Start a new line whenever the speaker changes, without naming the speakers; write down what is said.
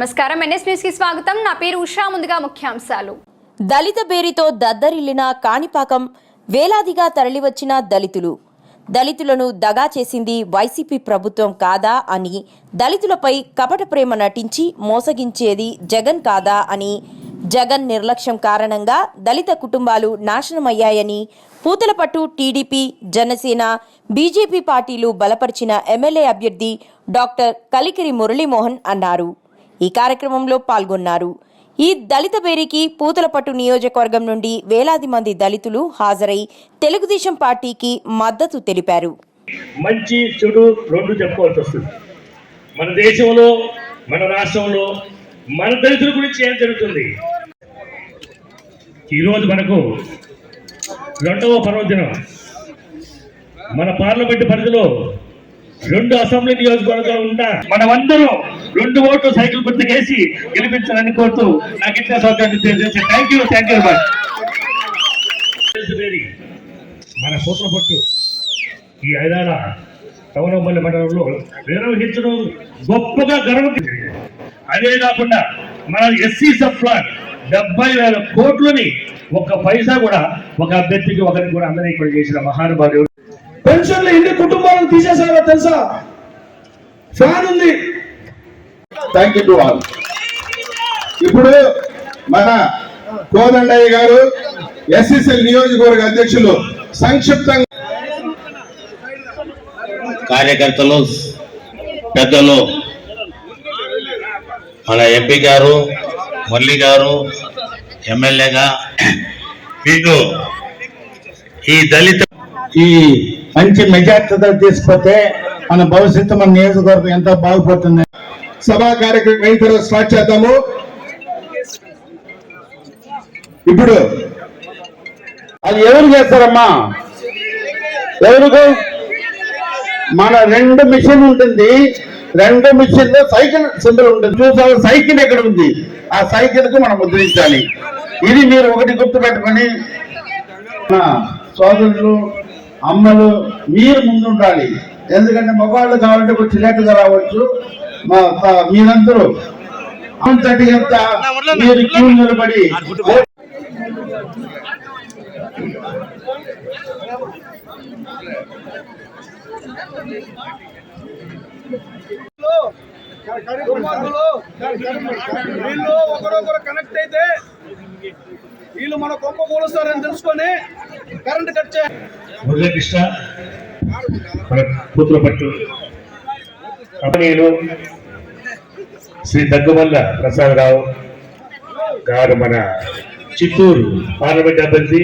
నమస్కారం. ఎన్ఎస్ న్యూస్కి స్వాగతం. నా పేరు ఉషా. ముందుగా ముఖ్యాంశాలు.
దళిత పేరుతో దద్దరిల్లిన కాణిపాకం వేలాదిగా తరలివచ్చిన దళితులు. దళితులను దగా చేసింది వైసీపీ ప్రభుత్వం కాదా అని దళితులపై కపట ప్రేమ నటించి మోసగించేది జగన్ కాదా అని జగన్ నిర్లక్ష్యం కారణంగా దళిత కుటుంబాలు నాశనమయ్యాయని పూతలపట్టు టీడీపీ జనసేన బీజేపీ పార్టీలు బలపరిచిన ఎమ్మెల్యే అభ్యర్థి డాక్టర్ కలికిరి మురళీమోహన్ అన్నారు. ఈ కార్యక్రమంలో పాల్గొన్నారు. ఈ దళిత బేరీకి పూతలపట్టు నియోజకవర్గం నుండి వేలాది మంది దళితులు హాజరై తెలుగుదేశం పార్టీకి మద్దతు తెలిపారు.
మంచి చెడు రెండు చెప్పుకోవాల్సి వస్తుంది. మన దేశంలో మన రాష్ట్రంలో మన దళితుల గురించి ఏం జరుగుతుంది? ఈరోజు మనకు రెండవ పర్వదినం. మన పార్లమెంటు పరిధిలో రెండు అసెంబ్లీ నియోజకవర్గాలు ఉంటా మనమందరం రెండు ఓట్లు సైకిల్ గుర్తుకేసి గెలిపించాలని కోరుతూ నాకు ఇచ్చిన సౌకర్యం థ్యాంక్ యూ థ్యాంక్ యూ మన పూతల పట్టు ఈ ఐదాల టౌనపల్లి మండలంలో నిర్వహించడం గొప్పగా గర్వం అదే కాకుండా మన ఎస్సీ సప్లాన్ డెబ్బై వేల కోట్లని ఒక్క పైసా కూడా ఒక అభ్యర్థికి ఒకరికి కూడా అందరినీ ఇక్కడ చేసిన మహానుభావుడు
పెన్షన్లు ఎన్ని కుటుంబాలను తీసేశారో తెలుసా? ఫ్యాన్ ఉంది.
థ్యాంక్ యూ టు ఆల్ ఇప్పుడు మన కోదండయ్య గారు ఎస్ఎస్ఎల్ నియోజకవర్గ అధ్యక్షులు సంక్షిప్తంగా
కార్యకర్తలు పెద్దలు మన ఎంపీ గారు మురళి గారు ఎమ్మెల్యేగా మీకు ఈ దళిత
ఈ మంచి మెజార్టీతో తీసుకుపోతే మన భవిష్యత్తు మన నియోజకవర్గం ఎంతో బాగుపడుతుంది.
సభా కార్యక్రమం అయిన తర్వాత స్టార్ట్ చేద్దాము. ఇప్పుడు
అది ఎవరు చేస్తారమ్మా? ఎవరికి? మన రెండు మిషన్ ఉంటుంది. రెండు మిషన్లో సైకిల్ సింబల్ ఉంటుంది. చూసారు సైకిల్ ఎక్కడ ఉంది? ఆ సైకిల్కు మనం ముద్రించాలి. ఇది మీరు ఒకటి గుర్తు పెట్టుకొని సోదరులు అమ్మలు మీరు ముందుండాలి. ఎందుకంటే మగవాళ్ళు కావాలంటే కొంచెం లేటుగా రావచ్చు. మీరందరూ అంతటి ఎంత మీరు క్యూ నిలబడి
వీళ్ళు ఒకరొకరు కనెక్ట్ అయితే వీళ్ళు మన కొంప కూలుస్తారని తెలుసుకొని కరెంట్ కట్ చే
మురళీకృష్ణ కూతురు పట్టు. కంపెనీలు శ్రీ దగ్గుమల్ల ప్రసాదరావు గారు మన చిత్తూరు పార్లమెంట్ అభ్యర్థి